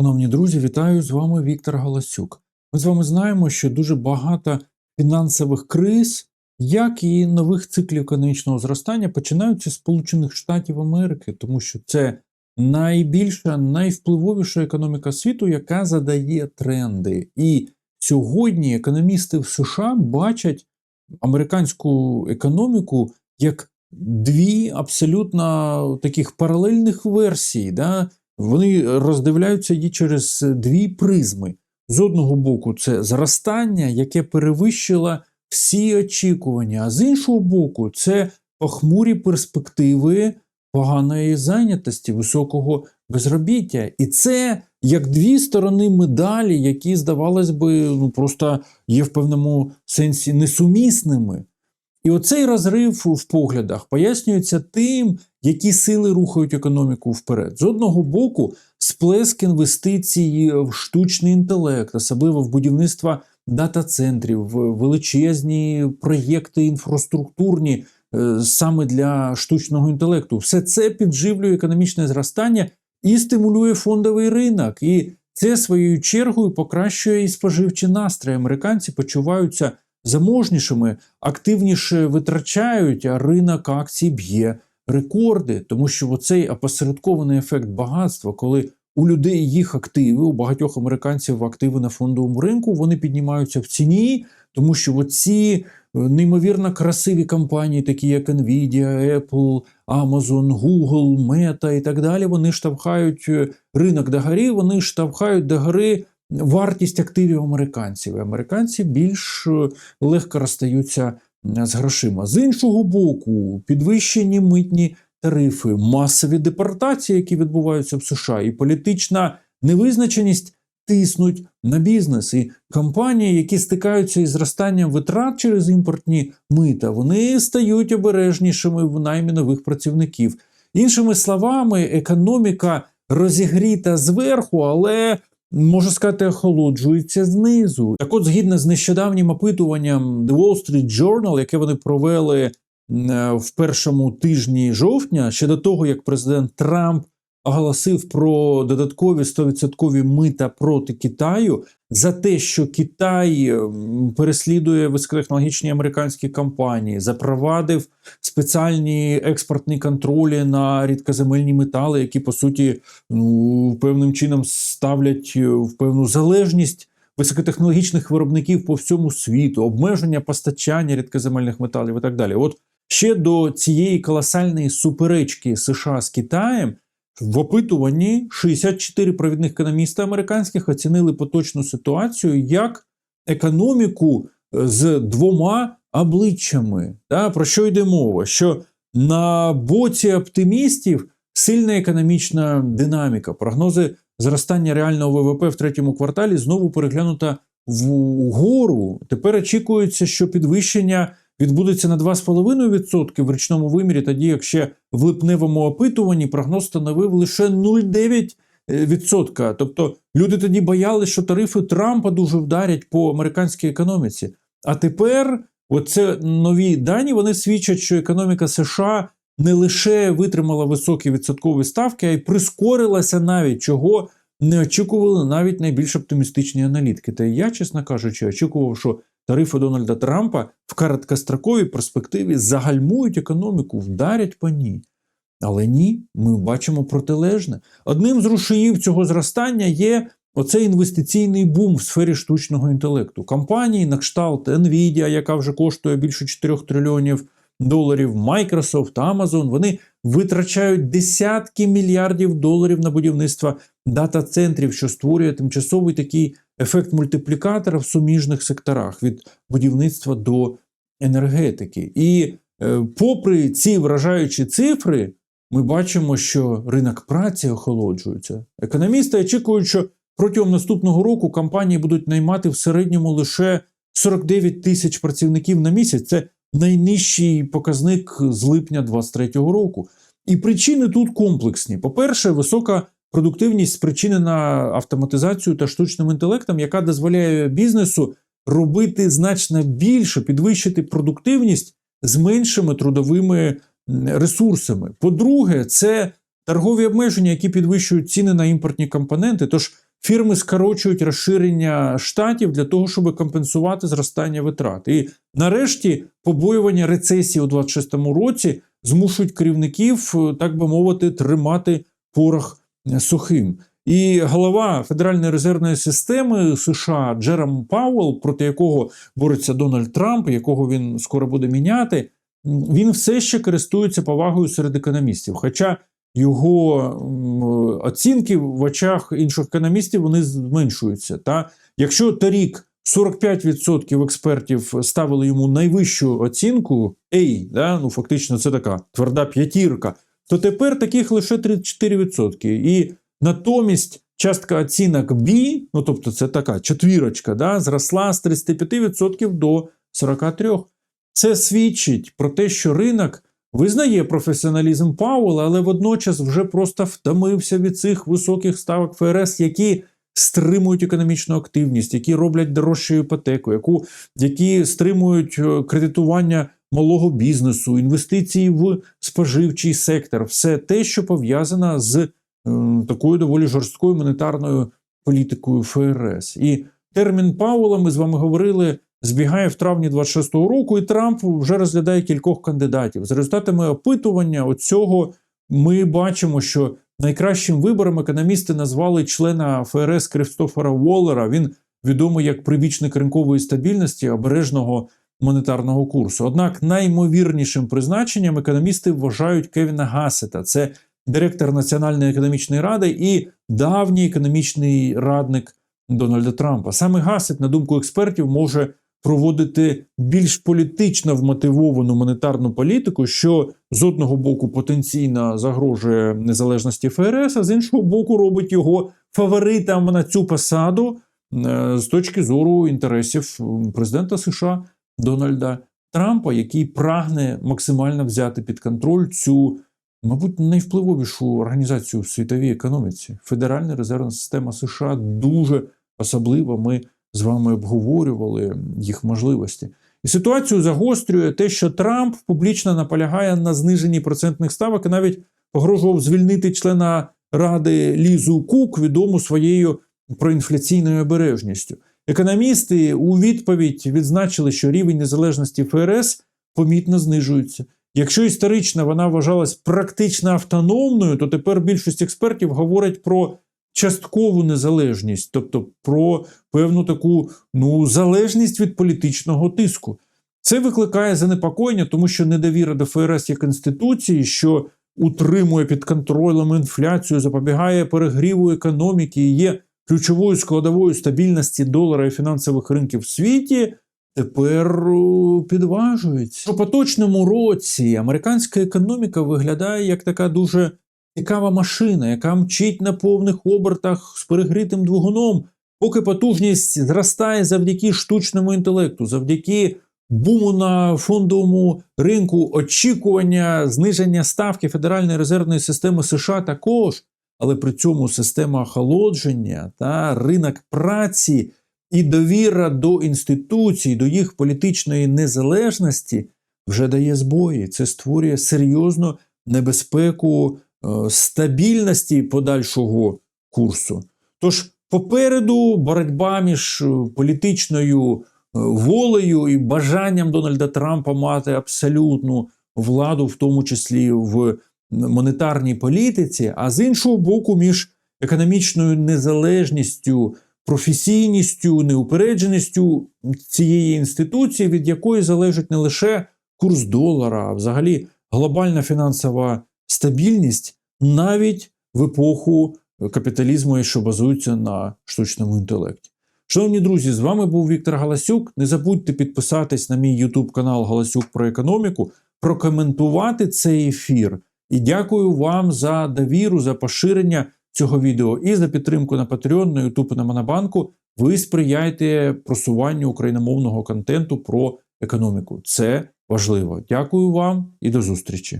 Шановні друзі, вітаю з вами Віктор Галасюк. Ми з вами знаємо, що дуже багато фінансових криз, як і нових циклів економічного зростання, починаються з Сполучених Штатів Америки, тому що це найбільша, найвпливовіша економіка світу, яка задає тренди. І сьогодні економісти в США бачать американську економіку як дві абсолютно таких паралельних версії. Да? Вони роздивляються її через дві призми. З одного боку, це зростання, яке перевищило всі очікування, а з іншого боку, це похмурі перспективи поганої зайнятості, високого безробіття. І це як дві сторони медалі, які, здавалось би, ну просто є в певному сенсі несумісними. І оцей розрив в поглядах пояснюється тим, які сили рухають економіку вперед. З одного боку, сплеск інвестицій в штучний інтелект, особливо в будівництво дата-центрів, в величезні проєкти інфраструктурні е, саме для штучного інтелекту. Все це підживлює економічне зростання і стимулює фондовий ринок. І це своєю чергою покращує і споживчі настрої. Американці почуваються заможнішими, активніше витрачають, а ринок акцій б'є рекорди, тому що оцей опосередкований ефект багатства, коли у людей їх активи, у багатьох американців активи на фондовому ринку, вони піднімаються в ціні, тому що оці неймовірно красиві компанії, такі як Nvidia, Apple, Amazon, Google, Meta і так далі, вони штовхають е, ринок догори, вони штовхають догори вартість активів американців. І Американці більш е, легко розстаються з грошима. З іншого боку, підвищені митні тарифи, масові депортації, які відбуваються в США, і політична невизначеність тиснуть на бізнес. І компанії, які стикаються із зростанням витрат через імпортні мита, вони стають обережнішими в наймі нових працівників. Іншими словами, економіка розігріта зверху, але можу сказати, охолоджується знизу. Так от, згідно з нещодавнім опитуванням The Wall Street Journal, яке вони провели е, в першому тижні жовтня, ще до того, як президент Трамп оголосив про додаткові 100% мита проти Китаю за те, що Китай переслідує високотехнологічні американські компанії, запровадив спеціальні експортні контролі на рідкоземельні метали, які по суті ну, певним чином ставлять в певну залежність. Високотехнологічних виробників по всьому світу, обмеження постачання рідкоземельних металів і так далі. От ще до цієї колосальної суперечки США з Китаєм в опитуванні 64 провідних економіста американських оцінили поточну ситуацію як економіку з двома обличчями. Да? Про що йде мова? Що на боці оптимістів сильна економічна динаміка, прогнози зростання реального ВВП в третьому кварталі знову переглянута вгору. Тепер очікується, що підвищення відбудеться на 2,5% в річному вимірі, тоді як ще в липневому опитуванні прогноз становив лише 0,9%. Тобто люди тоді боялися, що тарифи Трампа дуже вдарять по американській економіці. А тепер оце нові дані вони свідчать, що економіка США не лише витримала високі відсоткові ставки, а й прискорилася навіть чого. Не очікували навіть найбільш оптимістичні аналітики. Та я, чесно кажучи, очікував, що тарифи Дональда Трампа в короткостроковій перспективі загальмують економіку, вдарять по ній. Але ні, ми бачимо протилежне. Одним з рушіїв цього зростання є оцей інвестиційний бум в сфері штучного інтелекту. Компанії на кшталт Nvidia, яка вже коштує більше 4 трильйонів доларів, Microsoft, Amazon, вони витрачають десятки мільярдів доларів на будівництво дата-центрів, що створює тимчасовий такий ефект мультиплікатора в суміжних секторах від будівництва до енергетики. І е, попри ці вражаючі цифри, ми бачимо, що ринок праці охолоджується. Економісти очікують, що протягом наступного року компанії будуть наймати в середньому лише 49 тисяч працівників на місяць. Це найнижчий показник з липня 2023 року. І причини тут комплексні. По-перше, висока продуктивність спричинена автоматизацією та штучним інтелектом, яка дозволяє бізнесу робити значно більше, підвищити продуктивність з меншими трудовими ресурсами. По-друге, це торгові обмеження, які підвищують ціни на імпортні компоненти. Тож фірми скорочують розширення штатів для того, щоб компенсувати зростання витрат. І нарешті побоювання рецесії у 26-му році змушують керівників, е, так би мовити, тримати порох е, сухим. І голова Федеральної резервної системи США Джером Пауелл, проти якого бореться Дональд Трамп, якого він скоро буде міняти, він все ще користується повагою серед економістів. Хоча його оцінки в очах інших економістів вони зменшуються. Та якщо торік 45% експертів ставили йому найвищу оцінку A, да, ну фактично це така тверда п'ятірка, то тепер таких лише 34%. І натомість частка оцінок B, ну тобто це така четвірочка, да, зросла з 35% до 43%. Це свідчить про те, що ринок визнає професіоналізм Пауела, але водночас вже просто втомився від цих високих ставок ФРС, які стримують економічну активність, які роблять дорожчу іпотеку, яку, які стримують е, кредитування малого бізнесу, інвестиції в споживчий сектор, все те, що пов'язано з е, такою доволі жорсткою монетарною політикою ФРС. І термін Пауела, ми з вами говорили, збігає в травні 26-го року, і Трамп вже розглядає кількох кандидатів. За результатами опитування оцього ми бачимо, що найкращим вибором економісти назвали члена ФРС Кристофера Уоллера. Він відомий як прибічник ринкової стабільності обережного монетарного курсу. Однак найімовірнішим призначенням економісти вважають Кевіна Гасета. Це директор Національної економічної ради і давній економічний радник Дональда Трампа. Саме Гасет, на думку експертів, може проводити більш політично вмотивовану монетарну політику, що з одного боку потенційно загрожує незалежності ФРС, а з іншого боку, робить його фаворитом на цю посаду е, з точки зору інтересів президента США Дональда Трампа, який прагне максимально взяти під контроль цю. Мабуть, найвпливовішу організацію в світовій економіці. Федеральна резервна система США дуже особлива. Ми з вами обговорювали їх можливості. І ситуацію загострює те, що Трамп публічно наполягає на зниженні процентних ставок і навіть погрожував звільнити члена Ради Лізу Кук, відому своєю проінфляційною обережністю. Економісти у відповідь відзначили, що рівень незалежності ФРС помітно знижується. Якщо історично вона вважалась практично автономною, то тепер більшість експертів говорять про часткову незалежність, тобто про певну таку ну, залежність від політичного тиску. Це викликає занепокоєння, тому що недовіра до ФРС як інституції, що утримує під контролем інфляцію, запобігає перегріву економіки і є ключовою складовою стабільності долара і фінансових ринків в світі. Тепер підважується. У поточному році американська економіка виглядає як така дуже цікава машина, яка мчить на повних обертах з перегрітим двигуном, поки потужність зростає завдяки штучному інтелекту, завдяки буму на фондовому ринку, очікування зниження ставки Федеральної резервної системи США також, але при цьому система охолодження та ринок праці і довіра до інституцій, до їх політичної незалежності вже дає збої. Це створює серйозну небезпеку стабільності подальшого курсу. Тож попереду боротьба між е, політичною е, волею і бажанням Дональда Трампа мати абсолютну владу, в тому числі в монетарній політиці, а з іншого боку, між економічною незалежністю професійністю, неупередженістю цієї інституції, від якої залежить не лише курс долара, а взагалі глобальна фінансова стабільність навіть в епоху капіталізму, що базується на штучному інтелекті. Шановні друзі, з вами був Віктор Галасюк. Не забудьте підписатись на мій YouTube канал Галасюк про економіку, прокоментувати цей ефір. І дякую вам за довіру, за поширення цього відео і за підтримку на Patreon, на YouTube і на Монобанку. Ви сприяєте просуванню україномовного контенту про економіку. Це важливо. Дякую вам і до зустрічі.